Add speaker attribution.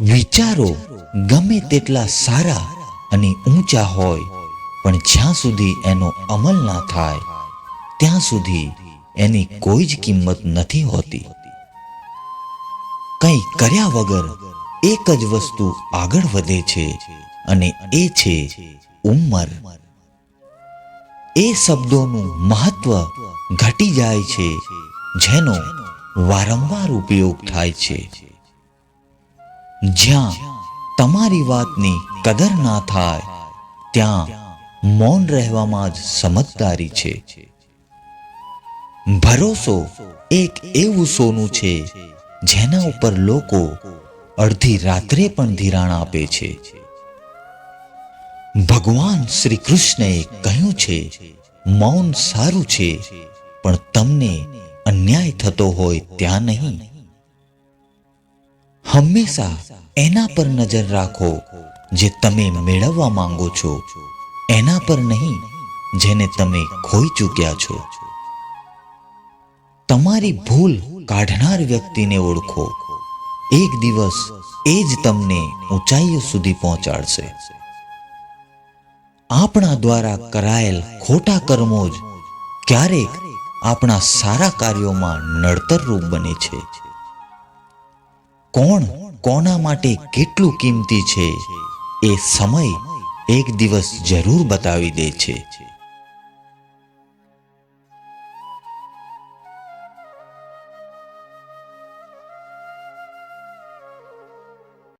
Speaker 1: વિચારો ગમે તેટલા સારા અને ઊંચા હોય, પણ જ્યાં સુધી એનો અમલ ના થાય, ત્યાં સુધી એની કોઈ જ કિંમત નથી હોતી. કંઈ કર્યા વગર એક જ વસ્તુ આગળ વધે છે અને એ છે ઉંમર. એ શબ્દોનું મહત્વ ઘટી જાય છે, જેનો વારંવાર ઉપયોગ થાય છે. જ્યાં તમારી વાતની કદર ના થાય, ત્યાં મૌન રહેવામાં જ સમજદારી છે. ભરોસો એક એવું સોનું છે, જેના ઉપર લોકો અડધી રાત્રે પણ ધિરાણ આપે છે. ભગવાન શ્રી કૃષ્ણએ કહ્યું છે, મૌન સારું છે, પણ તમને અન્યાય થતો હોય ત્યાં નહીં. હંમેશા એના પર નજર રાખો જે તમે મેળવવા માંગો છો. એના પર નહીં, જેને તમે ખોઈ ચૂક્યા છો. તમારી ભૂલ કાઢનાર વ્યક્તિને ઓળખો. એક દિવસ એ જ તમને ઊંચાઈઓ સુધી પહોંચાડશે. આપણા દ્વારા કરાયેલ ખોટા કર્મો જ ક્યારેક આપણા સારા કાર્યોમાં નડતર રૂપ બને છે. કોણ કોના માટે કેટલું કિંમતી છે એ સમય એક દિવસ જરૂર બતાવી દે છે.